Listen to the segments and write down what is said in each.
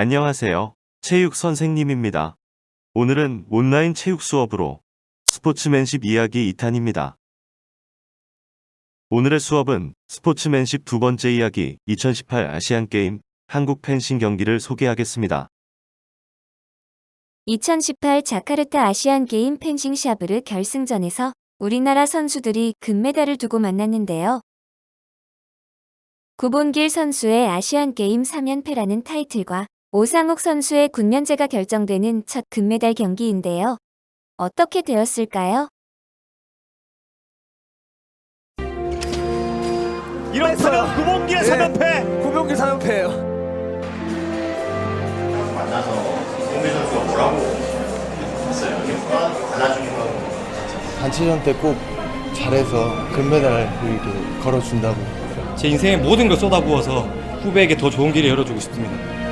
안녕하세요. 체육 선생님입니다. 오늘은 온라인 체육 수업으로 스포츠맨십 이야기 2탄입니다. 오늘의 수업은 스포츠맨십 두 번째 이야기 2018 아시안게임 한국 펜싱 경기를 소개하겠습니다. 2018 자카르타 아시안 게임 펜싱 샤브르 결승전에서 우리나라 선수들이 금메달을 두고 만났는데요. 구본길 선수의 아시안 게임 3연패라는 타이틀과 오상욱 선수의 군면제가 결정되는 첫 금메달 경기인데요. 어떻게 되었을까요? 이렇다면 구봉기의 네. 3연패 구병기 3연패예요. 만나서 공배 선수가 뭐라고 했어요? 달라주는 거 단체전 때 꼭 잘해서 금메달을 이렇게 걸어준다고 제 인생의 모든 걸 쏟아부어서 후배에게 더 좋은 길을 열어주고 싶습니다.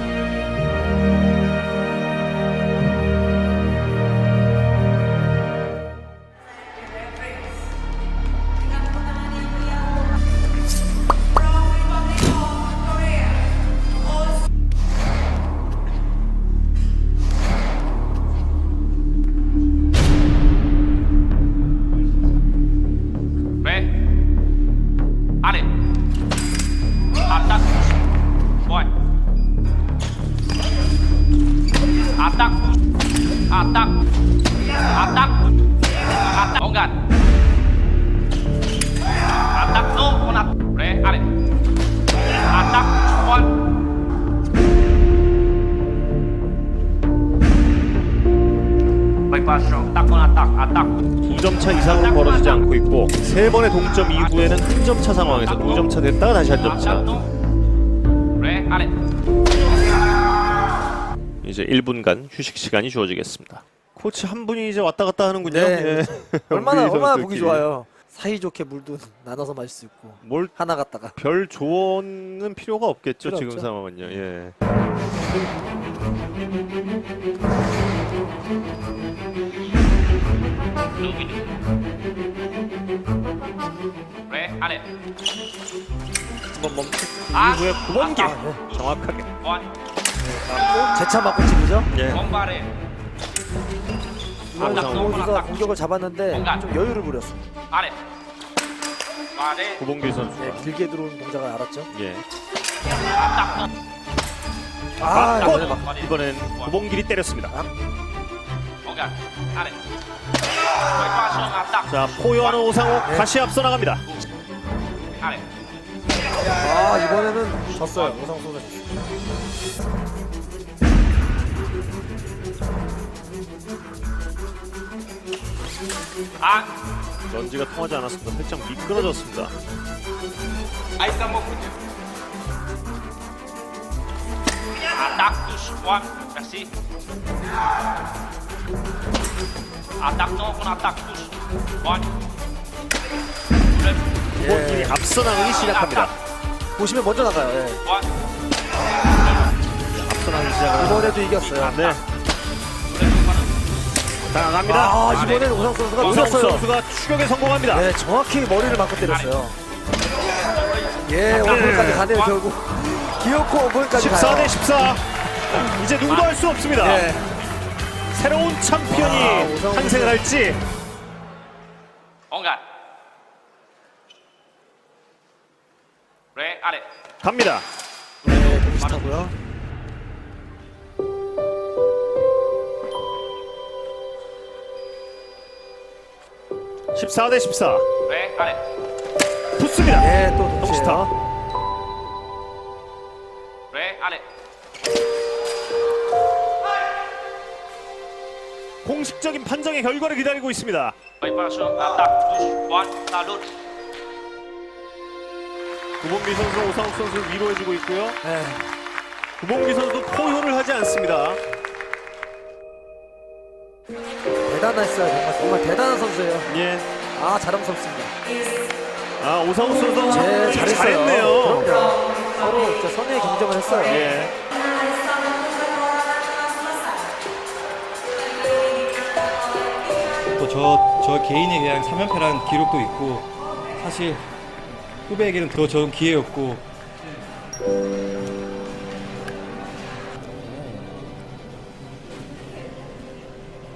아딱 2점 차 이상은 벌어지지 않고 있고 세 번의 동점 이후에는 한 점 차 상황에서 두 점 차 됐다가 다시 한 점 차. 왜 아래 이제 1분간 휴식 시간이 주어지겠습니다. 코치 한 분이 이제 왔다 갔다 하는군요. 네. 예. 얼마나 우리 얼마나. 보기 좋아요. 사이좋게 물도 나눠서 마실 수 있고 뭘 하나 갖다가 별 조언은 필요가 없겠죠 필요 지금 없죠. 상황은요. 예. 왜 아래 한번 멈추 아, 이후에 구번기 아, 정확하게. 원 재차 맞고 찌르죠. 예. 원바래 이번에 아, 구봉기가 공격을 잡았는데 공간. 좀 여유를 부렸어. 아래 아래 구봉길 선수. 네, 길게 들어오는 동작을 알았죠. 예. 아딱 아, 꽃! 이번에 막 이번엔 구봉길이 때렸습니다. 공간 아래 바이파쇼 아딱 자 포효하는 오상욱 네. 다시 앞서 나갑니다. 아래 아 이번에는 졌어요. 오상 선수 아 런지가 통하지 않았습니다. 살짝 미끄러졌습니다. 아이스 한번 보죠 아딱 투시 원 merci 아딱 노군 아딱 투시 원 구봉길이 앞서 나가기 시작합니다. 보시면 먼저 나가요. 예. 원 앞서 나가기 시작합니다. 이번에도 이겼어요. 네. 자, 나갑니다. 아 이번에는 오상 선수가 늦었어요. 선수가 추격에 성공합니다. 네 정확히 머리를 맞고 때렸어요. 예 원볼까지 가네요 결국. 기어코 원볼까지 14 가요. 대 14. 이제 누구도 할 수 없습니다. 예. 새로운 챔피언이 와, 오상욱 탄생을 할지 공간 왜 아래 갑니다. 비슷하고요. 14 대 14. 왜 아래 붙습니다. 예, 또 동시타. 아래 공식적인 판정의 결과를 기다리고 있습니다. 살룻 구봉기 선수, 오상욱 선수 위로해주고 있고요. 예. 구봉기 선수도 포효를 하지 않습니다. 대단했어요. 정말, 정말 대단한 선수예요. 예. 아, 자랑스럽습니다. 아, 오상우 선수 제, 잘했네요. 서로 진짜 선의 경쟁을 했어요. 예. 저, 저 개인에 대한 3연패라는 기록도 있고 사실 후배에게는 더 좋은 기회였고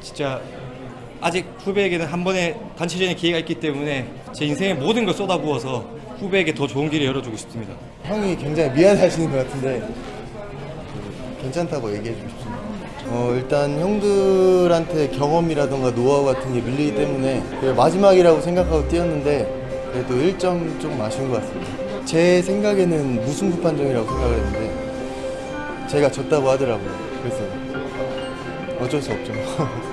진짜 아직 후배에게는 한 번의 단체전의 기회가 있기 때문에 제 인생의 모든 걸 쏟아부어서 후배에게 더 좋은 길을 열어주고 싶습니다. 형이 굉장히 미안해하시는 것 같은데 그, 괜찮다고 얘기해 주고 싶습니다. 어, 일단 형들한테 경험이라던가 노하우 같은 게 밀리기 때문에 마지막이라고 생각하고 뛰었는데 그래도 1점 좀 아쉬운 것 같습니다. 제 생각에는 무승부 판정이라고 생각을 했는데 제가 졌다고 하더라고요. 그래서 어쩔 수 없죠.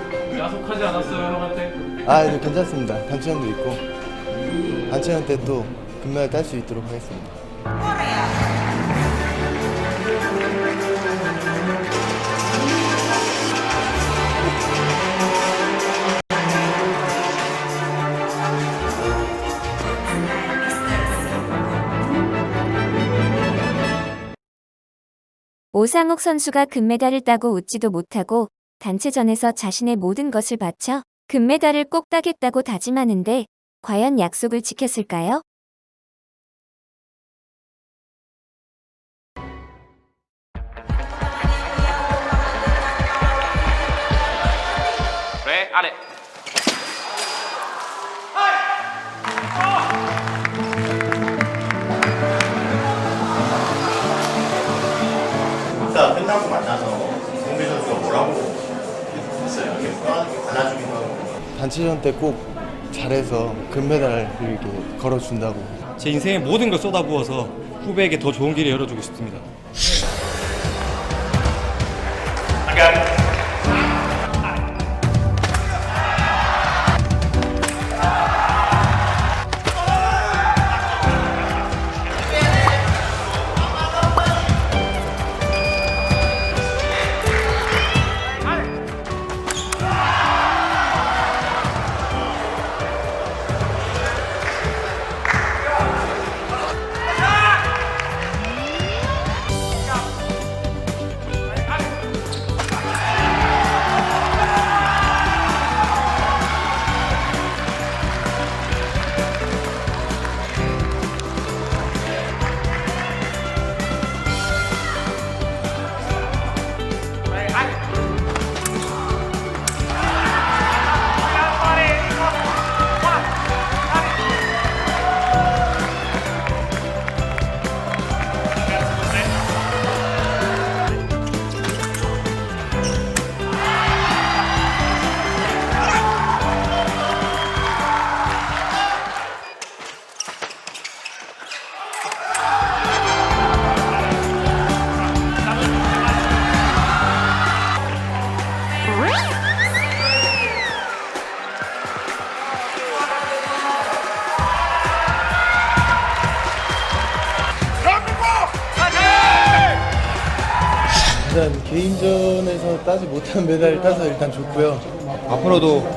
야속하지 않았어요 형한테? 아, 네, 괜찮습니다. 단체전도 있고 단체전 때또 금메달 딸 수 있도록 하겠습니다. 오상욱 선수가 금메달을 따고 웃지도 못하고 단체전에서 자신의 모든 것을 바쳐 금메달을 꼭 따겠다고 다짐하는데 과연 약속을 지켰을까요? 그래 아래 단체전 때 꼭 잘해서 금메달을 이렇게 걸어준다고 제 인생의 모든 걸 쏟아부어서 후배에게 더 좋은 길을 열어주고 싶습니다. 일단 개인전에서 따지 못한 메달을 따서 일단 좋고요. 앞으로도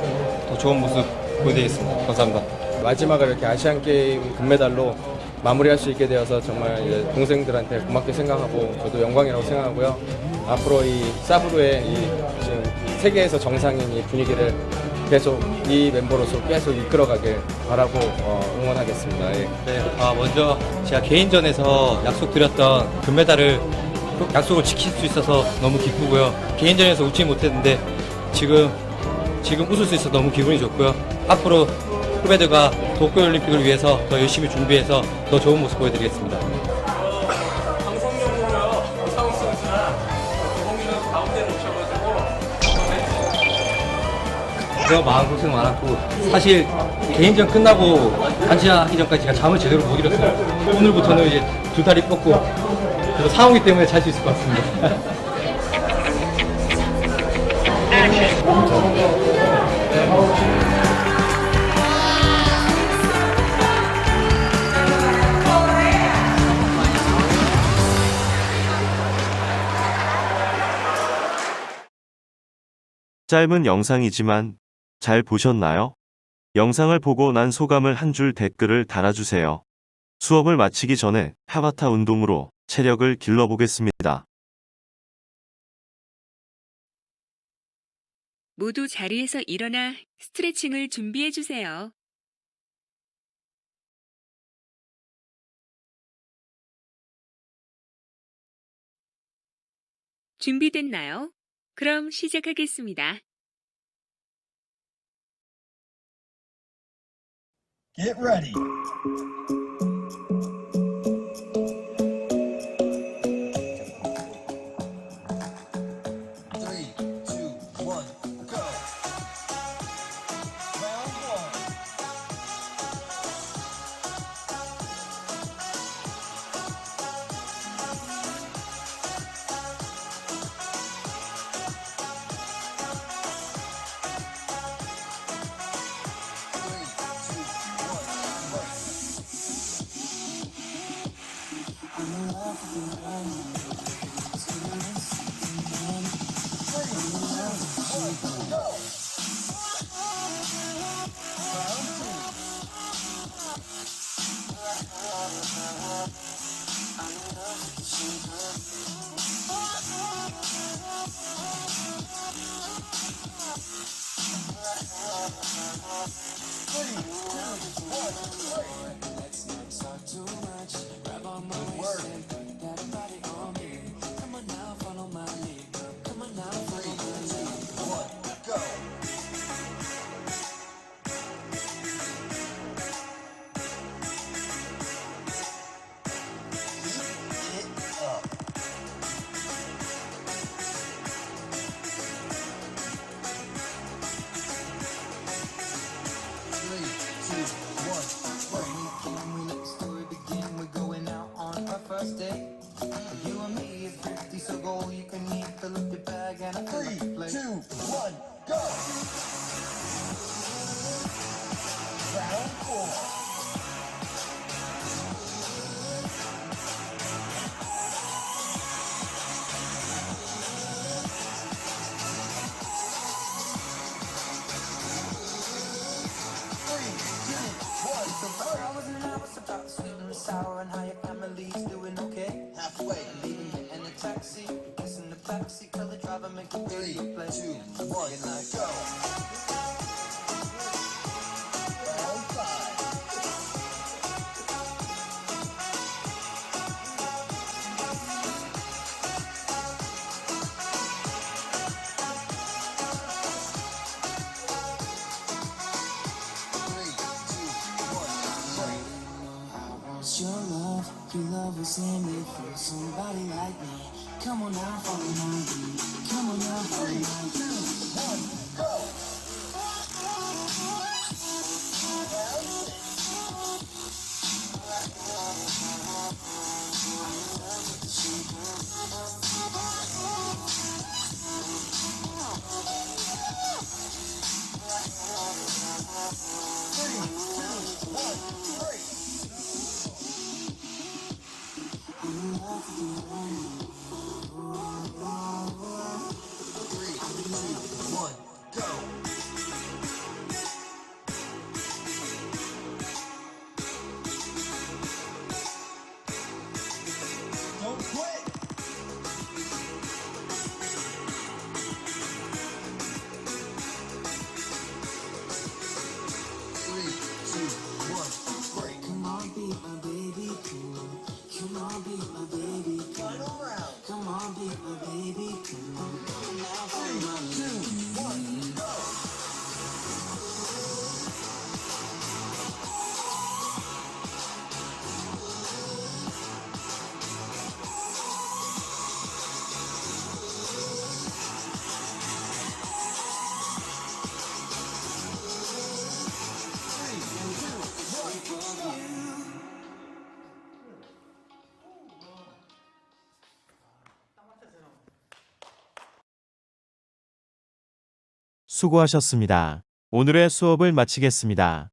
더 좋은 모습 보여드리겠습니다. 감사합니다. 마지막을 이렇게 아시안 게임 금메달로 마무리할 수 있게 되어서 정말 이제 동생들한테 고맙게 생각하고 저도 영광이라고 생각하고요. 앞으로 이 사브로의 이 지금 세계에서 정상인 이 분위기를 계속 이 멤버로서 계속 이끌어가길 바라고 어, 응원하겠습니다. 예. 네, 아, 먼저 제가 개인전에서 약속드렸던 금메달을 꼭 약속을 지킬 수 있어서 너무 기쁘고요. 개인전에서 웃지 못했는데 지금 지금 웃을 수 있어서 너무 기분이 좋고요. 앞으로 후배들과 도쿄올림픽을 위해서 더 열심히 준비해서 더 좋은 모습 보여드리겠습니다. 제가 마음고생 많았고 사실 개인전 끝나고 단체전 하기 전까지 제가 잠을 제대로 못 이뤘어요. 오늘부터는 이제 두 다리 뻗고 그래서 상호기 때문에 잘 수 있을 것 같습니다. 짧은 영상이지만 잘 보셨나요? 영상을 보고 난 소감을 한 줄 댓글을 달아주세요. 수업을 마치기 전에 타바타 운동으로 체력을 길러보겠습니다. 모두 자리에서 일어나 스트레칭을 준비해 주세요. 준비됐나요? 그럼 시작하겠습니다. Get ready. first. You and me is thrifty, so go all you can eat. Fill up your bag and Three, two, one, go! Round four. sour and how you backseat, kiss the backseat, tell the driver make it three, two, one, like go. Your love, your love was in me for somebody like me. Come on now, follow my lead. Come on now, follow my lead. 수고하셨습니다. 오늘의 수업을 마치겠습니다.